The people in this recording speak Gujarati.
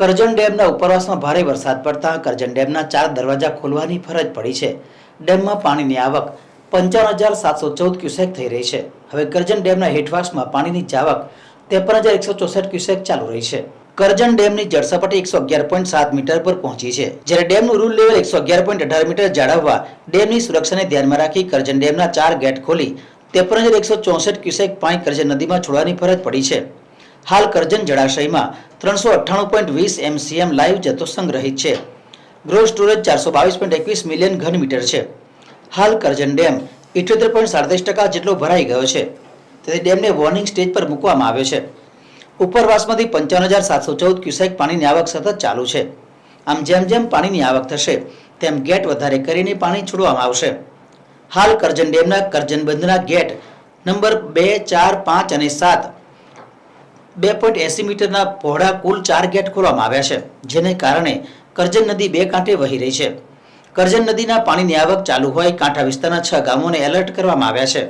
કરજણ ડેમના ઉપરવાસમાં ભારે વરસાદ પડતા કરજણ ડેમના ચાર દરવાજા ખોલવાની ફરજ પડી છે. ડેમમાં પાણીની આવક પંચાવન હજાર સાતસો ચૌદ ક્યુસેક થઈ રહી છે. હવે કરજણ ડેમના હેઠવાસમાં પાણીની જાવક ત્રેપન હજાર એકસો ચોસઠ ક્યુસેક ચાલુ રહી છે. કરજણ ડેમની જળસપાટી એકસો અગિયાર પોઈન્ટ સાત મીટર પર પહોંચી છે. જ્યારે ડેમનું રૂલ લેવલ એકસો અગિયાર પોઈન્ટ અઢાર મીટર જાળવવા ડેમની સુરક્ષાને ધ્યાનમાં રાખી કરજણ ડેમના ચાર ગેટ ખોલી ત્રેપન હજાર એકસો ચોસઠ ક્યુસેક પાણી કરજણ નદીમાં છોડવાની ફરજ પડી છે. હાલ કરજણ જળાશયમાં ત્રણસો અઠ્ઠાણું પોઈન્ટ વીસ એમસીએમ લાઈવ જથ્થો સંગ્રહિત છે. ગ્રોથ સ્ટોરેજ ચારસો બાવીસ પોઈન્ટ એકવીસ મિલિયન ઘન મીટર છે. હાલ કરજણ ડેમ ઇઠ્યોતેર પોઈન્ટ સાડત્રીસ ટકા જેટલો ભરાઈ ગયો છે. તેથી ડેમને વોર્નિંગ સ્ટેજ પર મૂકવામાં આવ્યો છે. ઉપરવાસમાંથી પંચાવન હજાર સાતસો ચૌદ ક્યુસેક પાણીની આવક સતત ચાલુ છે. આમ જેમ જેમ પાણીની આવક થશે, તેમ ગેટ વધારે કરીને પાણી છોડવામાં આવશે. હાલ કરજણ ડેમના કરજણ બંધના ગેટ નંબર બે, ચાર, પાંચ અને સાત બે પોઈન્ટ એસી મીટરના પહોળા કુલ ચાર ગેટ ખોલવામાં આવ્યા છે, જેને કારણે કરજણ નદી બે કાંઠે વહી રહી છે. કરજણ નદીના પાણીની આવક ચાલુ હોય કાંઠા વિસ્તારના છ ગામોને એલર્ટ કરવામાં આવ્યા છે.